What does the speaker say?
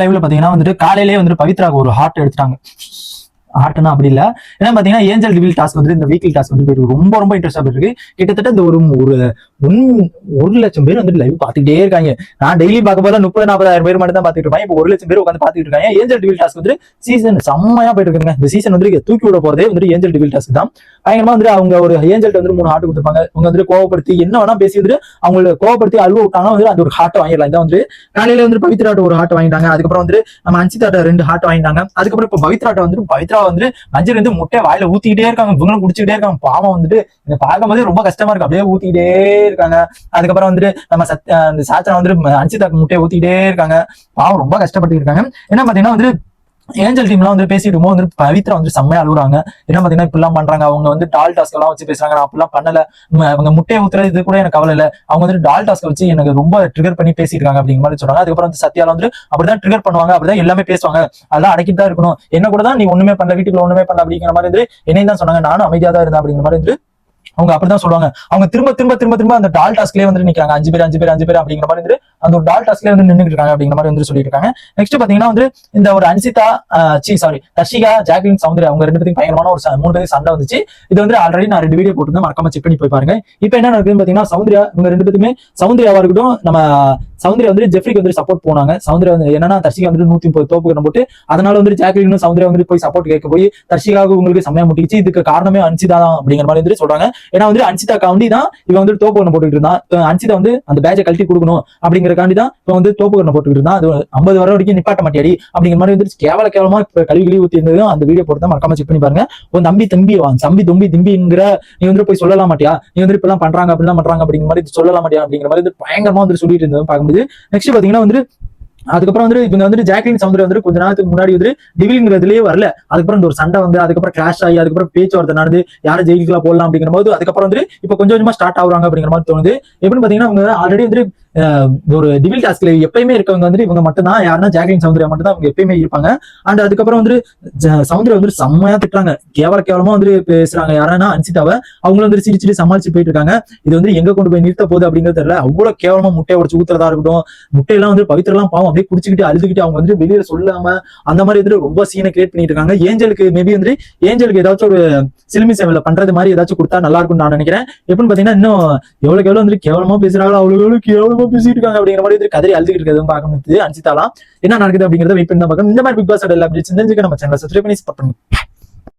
லைவ்ல பாத்தீங்கன்னா வந்துட்டு காலையிலேயே வந்துட்டு பவித்ராக்கு ஒரு ஹார்ட் எடுத்துட்டாங்க. ஹார்ட்னா அப்படி இல்லை. ஏன்னா பார்த்தீங்கன்னா ஏஞ்சல் டிவில் டாஸ்க் வந்து இந்த வீக்லி டாஸ்க் வந்து ரொம்ப ரொம்ப இன்ட்ரெஸ்டாக இருக்கு கிட்டத்தட்ட இந்த ஒரு ஒரு ஒன் ஒரு லட்சம் பேர் வந்து லைவ் பாத்துக்கிட்டே இருக்காங்க. நான் டெய்லி பார்க்க போதா முப்பது நாற்பதாயிரம் பேர் மட்டும் தான் பாத்துட்டு இருப்பாங்க. இப்போ ஒரு லட்சம் பேர் உட்காந்து பாத்துட்டு இருக்காங்க. ஏஞ்சல் டிவில் டாஸ்க் வந்து சீசன் செம்மையா போயிட்டு இருக்காங்க இந்த சீசன் வந்து தூக்கி விட போறதே வந்து ஏஞ்சல் டிவில் டாஸ்க் தான். பயங்கரமா வந்து அவங்க ஒரு ஏஞ்சல் வந்து மூணு ஹார்ட் கொடுத்துருப்பாங்க. அவங்க வந்து கோவப்படுத்தி என்ன வேணா பேசி வந்து அவங்களை கோவப்படுத்தி அழுவ விட்டாங்கன்னா வந்து அந்த ஒரு ஹார்ட் வாங்கிடலாம். இதான் வந்து காலையில வந்து பவித்ராட்ட ஒரு ஹார்ட் வாங்கிட்டாங்க. அதுக்கப்புறம் வந்து நம்ம அன்சிதாட்ட ரெண்டு ஹார்ட் வாங்கிட்டாங்க. அதுக்கப்புறம் இப்போ பவித்ராட்ட வந்து பவித்ரா வந்து மஞ்சள் வந்து முட்டை வாயில ஊத்திக்கிட்டே இருக்காங்க. இவங்களும் குடிச்சுக்கிட்டே இருக்காங்க. பாவம் வந்துட்டு இதை பார்க்கும்போதே ரொம்ப கஷ்டமா இருக்கு. அப்படியே ஊத்திக்கிட்டே இருக்காங்க. அதுக்கப்புறம் வந்துட்டு நம்ம சத் அந்த சாத்திரம் சாச்சனா வந்துட்டு அன்சிதாக்கு முட்டையை ஊத்திக்கிட்டே இருக்காங்க. பாவம் ரொம்ப கஷ்டப்பட்டு இருக்காங்க. என்ன பாத்தீங்கன்னா வந்து ஏஞ்சல் டீம்லாம் வந்து பேசிட்டு இருக்கும்போது வந்து பவித்ரா வந்து செம்மையா அழுகுறாங்க என்ன பாத்தீங்கன்னா இப்படிலாம் பண்றாங்க. அவங்க வந்து டால் டாஸ்க் எல்லாம் வச்சு பேசுறாங்க. நான் அப்படிலாம் பண்ணல. அவங்க முட்டையை ஊத்துறது இது கூட எனக்கு கவலை இல்ல. அவங்க வந்து டால் டாஸ்க் வச்சு எனக்கு ரொம்ப ட்ரிகர் பண்ணி பேசிட்டு இருக்காங்க அப்படிங்கிற மாதிரி சொல்றாங்க. அதுக்கப்புறம் வந்து சத்யால வந்து அப்படிதான் ட்ரிகர் பண்ணுவாங்க. அப்படிதான் எல்லாமே பேசுவாங்க. அதெல்லாம் அடக்கிட்டு தான் இருக்கணும். என்ன கூட தான் நீ ஒண்ணுமே பண்ணல. வீட்டுக்குள்ள ஒண்ணுமே பண்ணல அப்படிங்கிற மாதிரி இருந்து என்னையும் தான் சொன்னாங்க. நானும் அமைதியா தான் இருந்தேன் அப்படிங்கிற மாதிரி இருந்து அவங்க அப்படிதான் சொல்லுவாங்க. அவங்க திரும்ப திரும்ப திரும்ப திரும்ப அந்த டால் டாஸ்க்லயே வந்து நிக்கிறாங்க. அஞ்சு பேர் அஞ்சு பேர் அஞ்சு பேர் அப்படிங்கிற மாதிரி வந்து அந்த ஒரு டால் டாஸ்க்லயே வந்து நின்னுட்டு இருக்காங்க அப்படிங்கிற மாதிரி வந்து சொல்லிட்டு இருக்காங்க. நெக்ஸ்ட் பாத்தீங்கன்னா வந்து இந்த ஒரு அன்சிதா சி சாரி தர்ஷிகா ஜாக்லின் சௌந்தர்யா அவங்க ரெண்டு பேரும் பயங்கரமான ஒரு மூணு பேரும் சண்டை வந்துச்சு. இது வந்து ஆல்ரெடி நான் ரெண்டு வீடியோ போட்டிருந்தேன். மறக்காம செக் பண்ணி போய் பாருங்க. இப்போ என்ன நடக்குதுன்னு பாத்தீங்கன்னா சௌந்தர்யா இவங்க ரெண்டு பேருமே சௌந்தர்யாவா இருக்கட்டும் நம்ம சௌந்தர்யா வந்து ஜெஃப்ரிக்கு வந்து சப்போர்ட் போனாங்க. சௌந்தர்யா வந்து என்னன்னா தர்ஷிகா வந்து நூத்தி முப்பது தோப்பு போட்டு அதனால வந்து ஜாக்லினும் சௌந்தர்யா வந்து போய் சப்போர்ட் கேட்க போய் தர்ஷிகாவுக்கு உங்களுக்கு சமயம் முட்டிச்சு இதுக்கு காரணமே அன்சிதா தான் அப்படிங்கிற மாதிரி வந்து சொல்றாங்க. ஏன்னா வந்து அன்சிதா காண்டி தான் இவன் வந்து தோப்பு ஒன்று போட்டுக்கிட்டு இருந்தான். அன்சிதா வந்து அந்த பேஜை கழட்டி கொடுக்கணும் அப்படிங்கறக்காண்டி தான் இவன் வந்து தோப்பு ஒன்று போட்டுக்கிட்டு இருந்தான். அது ஐம்பது வர வரைக்கும் நிப்பாட்ட மாட்டியாடி அப்படிங்கிற மாதிரி வந்து கேவல கேவலமா இப்ப கழுவி கழுவி ஊத்தி இருந்ததும் அந்த வீடியோ போட்டு தான் மறக்காம செக் பண்ணி பாருங்க. உன் தம்பி தம்பி தம்பி தும்பி திம்பிங்கிற நீ வந்து போய் சொல்லலாம் மாட்டியா நீ வந்து இப்பெல்லாம் பண்றாங்க அப்படிலாம் பண்றாங்க அப்படிங்கிற மாதிரி சொல்லலாம் மாட்டியா அப்படிங்கிற மாதிரி பயங்கரமா வந்து சொல்லிட்டு இருந்தது பார்க்க முடியுது நெக்ஸ்ட் பாத்தீங்கன்னா வந்து அதுக்கப்புறம் வந்து இவங்க வந்துட்டு ஜாக்லின் சவுந்தர் வந்து கொஞ்ச நேரத்துக்கு முன்னாடி வந்து டிவிலிங்கிறதுலயே வரல. அதுக்கப்புறம் இந்த ஒரு சண்டை வந்து அதுக்கப்புறம் கிளாஷ் ஆகி அதுக்கப்புறம் பேச்சுவார்த்தை நடந்து யாரும் ஜெயிலுக்குலாம் போடலாம் அப்படிங்கிற போது அதுக்கப்புறம் வந்து இப்போ கொஞ்சம் கொஞ்சமா ஸ்டார்ட் ஆகுறாங்க அப்படிங்கிற மாதிரி தோணுது. எப்படின்னு பாத்தீங்கன்னா அவங்க ஆல்ரெடி வந்து ஒரு டிவில் டாஸ்க்ல எப்பயுமே இருக்கவங்க வந்து இவங்க மட்டும் தான் யாருன்னா ஜாக்லின் சௌந்தர்யா மட்டும் தான் அவங்க எப்பயுமே இருப்பாங்க. அண்ட் அதுக்கப்புறம் வந்து ஜ- சௌந்தர்யா வந்து செம்மையா திட்டுறாங்க. கேவல கேவலமா வந்து பேசுறாங்க. யாரன்னா அன்சிதாவை அவங்களும் வந்து சிரிச்சுட்டு சமாளிச்சு போயிட்டு இருக்காங்க இது வந்து எங்க கொண்டு போய் நிறுத்த போகுது அப்படிங்கிறது தெரியல. அவ்வளவு கேவலமா முட்டையை உடச்சு ஊத்துறதா இருக்கட்டும் முட்டையெல்லாம் வந்து பவித்திரலாம் பாவம் அப்படியே குடிச்சுக்கிட்டு அழுதுகிட்டு அவங்க வந்து வெளியில சொல்லாம அந்த மாதிரி வந்து ரொம்ப சீனை கிரியேட் பண்ணிட்டு இருக்காங்க. ஏஞ்சலுக்கு மேபி வந்து ஏஞ்சலுக்கு ஏதாச்சும் ஒரு சிலுமி சேவையில பண்றது மாதிரி ஏதாச்சும் கொடுத்தா நல்லா இருக்கும்னு நான் நினைக்கிறேன். எப்படின்னு பாத்தீங்கன்னா இன்னும் எவ்வளவு எவ்வளவு வந்து கேவலமா பேசுறாங்களோ அவ்வளவு எவ்வளவு கேவலமா பேசிட்டு இருக்காங்க அப்படிங்கிற மாதிரி வந்து கதறி அழுதுகிட்டு இருக்கிறது பார்க்க முடியுது அன்சிதாலாம் என்ன நடக்குது அப்படிங்கறத வெயிட் பண்ணி தான் பார்க்கணும். இந்த மாதிரி பிக் பாஸ் எல்லாம் அப்படி சிந்தஞ்சுக்க நம்ம சேனல் சப்ஸ்கிரைப் பண்ணி சப்போர்ட் பண்ணுங்க.